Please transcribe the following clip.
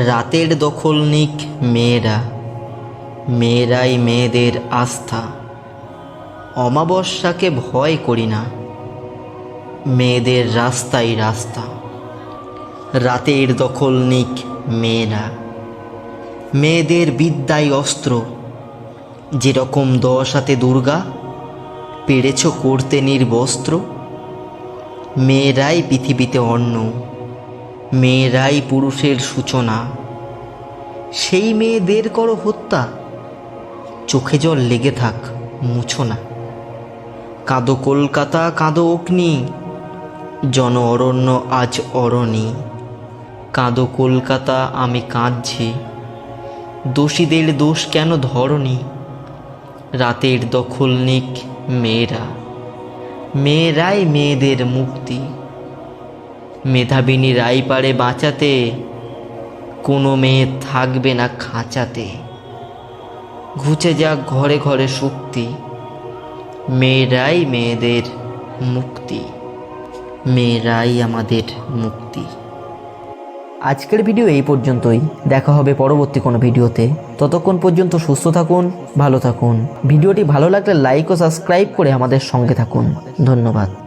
রাতের দখল নিক মেয়েরা, মেয়েরাই মেয়েদের আস্থা। অমাবস্যাকে ভয় করি না, মেয়েদের রাস্তাই রাস্তা। রাতের দখল নিক মেয়েরা, মেয়েদের বিদ্যাই অস্ত্র। যেরকম দশ হাতে দুর্গা, পেরেছ করতে নির্বস্ত্র, মেয়েরাই পৃথিবীতে অন্ন। মেয়েরাই পুরুষের সূচনা। সেই মেয়েদের করো হত্যা। চোখে জল লেগে থাক মুছো না কাঁদো কলকাতা, কাঁদো অগ্নি। জন অরণ্য আজ অরণি। কাঁদো কলকাতা, আমি কাঁদছি। দোষীদের দোষ কেন ধরনি? রাতের দখল নিক মেয়েরা। মেয়েরাই মেয়েদের মুক্তি। মেধাবিনী রাই পারে বাঁচাতে, কোনো মেয়ে থাকবে না খাঁচাতে। ঘুচে যাক ঘরে ঘরে শক্তি মেয়েরাই মেয়েদের মুক্তি মেয়েরাই আমাদের মুক্তি। আজকের ভিডিও এই পর্যন্তই। দেখা হবে পরবর্তী কোনো ভিডিওতে। ততক্ষণ পর্যন্ত সুস্থ থাকুন, ভালো থাকুন। ভিডিওটি ভালো লাগলে লাইক ও সাবস্ক্রাইব করে আমাদের সঙ্গে থাকুন। ধন্যবাদ।